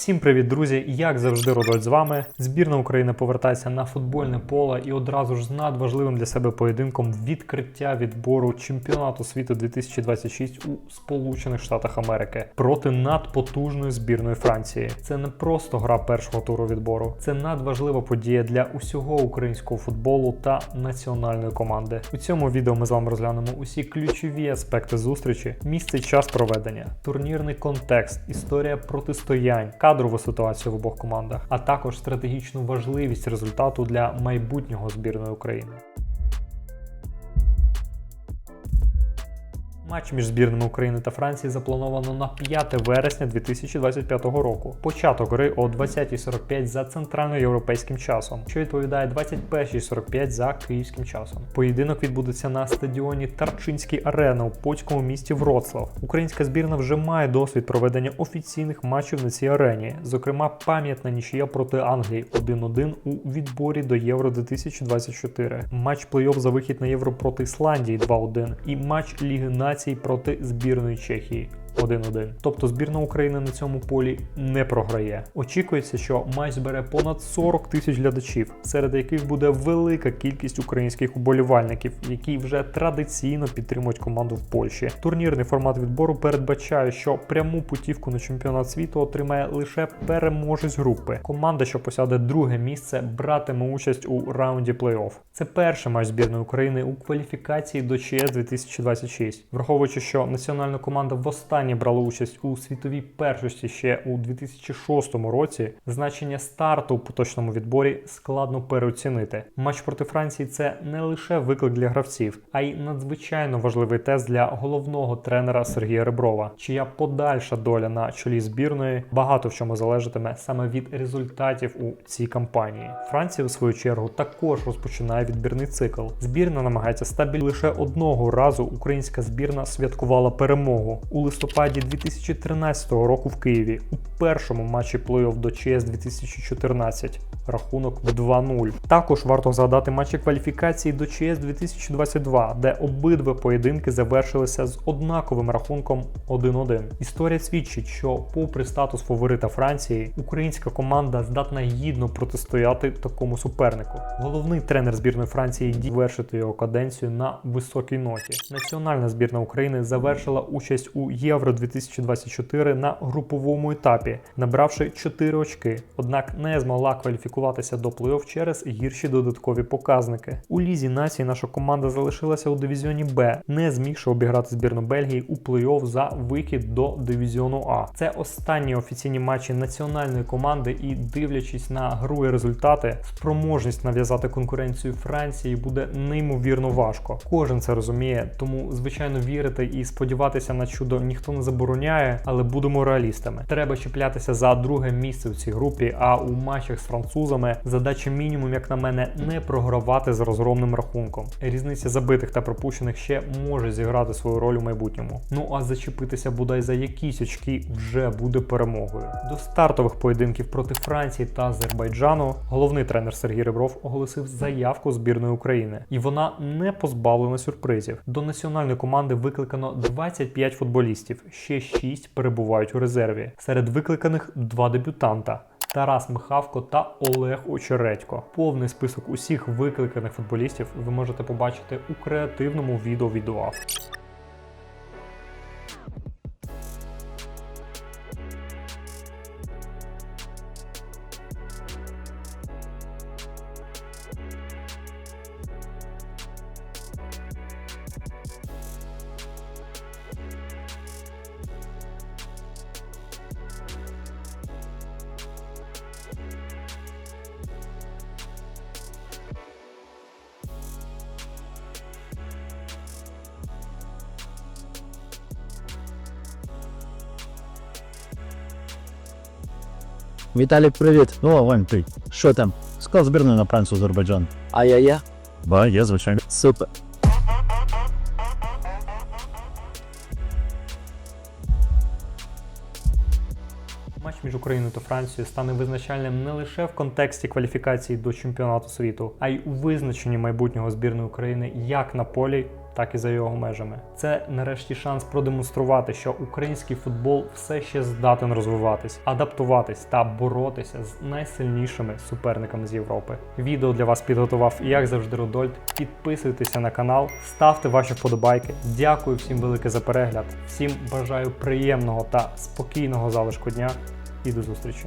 Всім привіт, друзі! Як завжди, Родоль з вами. Збірна України повертається на футбольне поле і одразу ж з надважливим для себе поєдинком відкриття відбору чемпіонату світу 2026 у Сполучених Штатах Америки проти надпотужної збірної Франції. Це не просто гра першого туру відбору, це надважлива подія для усього українського футболу та національної команди. У цьому відео ми з вами розглянемо усі ключові аспекти зустрічі, місце і час проведення, турнірний контекст, історія протистоянь, кадрову ситуацію в обох командах, а також стратегічну важливість результату для майбутнього збірної України. Матч між збірними України та Франції заплановано на 5 вересня 2025 року. Початок гри о 20.45 за центральноєвропейським часом, що відповідає 21.45 за київським часом. Поєдинок відбудеться на стадіоні Тарчинський арена у польському місті Вроцлав. Українська збірна вже має досвід проведення офіційних матчів на цій арені, зокрема пам'ятна нічия проти Англії 1-1 у відборі до Євро 2024, матч плей-офф за вихід на євро проти Ісландії 2-1 і матч Ліги Націй проти збірної Чехії. 1-1. Тобто збірна України на цьому полі не програє. Очікується, що матч збере понад 40 тисяч глядачів, серед яких буде велика кількість українських уболівальників, які вже традиційно підтримують команду в Польщі. Турнірний формат відбору передбачає, що пряму путівку на чемпіонат світу отримає лише переможець групи. Команда, що посяде друге місце, братиме участь у раунді плей-офф. Це перший матч збірної України у кваліфікації до ЧС 2026, враховуючи, що національна команда востаннє брала участь у світовій першості ще у 2006 році. Значення старту у поточному відборі складно переоцінити. Матч проти Франції це не лише виклик для гравців, а й надзвичайно важливий тест для головного тренера Сергія Реброва, чия подальша доля на чолі збірної багато в чому залежатиме саме від результатів у цій кампанії. Франція, в свою чергу, також розпочинає відбірний цикл. Збірна намагається стабіль лише одного разу. Українська збірна святкувала перемогу у листопаді 2013 року в Києві у першому матчі плей-офф до ЧС 2014. Рахунок 2-0. Також варто згадати матчі кваліфікації до ЧС 2022, де обидва поєдинки завершилися з однаковим рахунком 1-1. Історія свідчить, що, попри статус фаворита Франції, українська команда здатна гідно протистояти такому супернику. Головний тренер збірної Франції дій вершити його каденцію на високій ноті. Національна збірна України завершила участь у Євро 2024 на груповому етапі, набравши 4 очки, однак не змогла кваліфікуватися до плей-офф через гірші додаткові показники. У лізі нації наша команда залишилася у дивізіоні Б, не змігши обіграти збірну Бельгії у плей-офф за вихід до дивізіону А. Це останні офіційні матчі національної команди, і дивлячись на гру і результати, спроможність нав'язати конкуренцію Франції буде неймовірно важко. Кожен це розуміє, тому звичайно вірити і сподіватися на чудо ніхто не забороняє, але будемо реалістами. Треба чіплятися за друге місце в цій групі. А у матчах з французами задача мінімум, як на мене, не програвати з розгромним рахунком. Різниця забитих та пропущених ще може зіграти свою роль у майбутньому. Ну а зачепитися бодай за якісь очки вже буде перемогою. До стартових поєдинків проти Франції та Азербайджану головний тренер Сергій Ребров оголосив заявку збірної України, і вона не позбавлена сюрпризів. До національної команди викликано 25 футболістів, ще 6 перебувають у резерві. Серед викликаних два дебютанта. Тарас Михавко та Олег Очередько. Повний список усіх викликаних футболістів ви можете побачити у креативному відео від УАФ. Віталік, привіт. О, Вань, ти. Що там? Склад збірної на Францію Азербайджан. А я я? Ба, є, звичайно. Супер. Матч між Україною та Францією стане визначальним не лише в контексті кваліфікації до чемпіонату світу, а й у визначенні майбутнього збірної України як на полі, так і за його межами. Це нарешті шанс продемонструвати, що український футбол все ще здатен розвиватись, адаптуватись та боротися з найсильнішими суперниками з Європи. Відео для вас підготував як завжди Рудольд. Підписуйтеся на канал, ставте ваші вподобайки. Дякую всім велике за перегляд. Всім бажаю приємного та спокійного залишку дня і до зустрічі.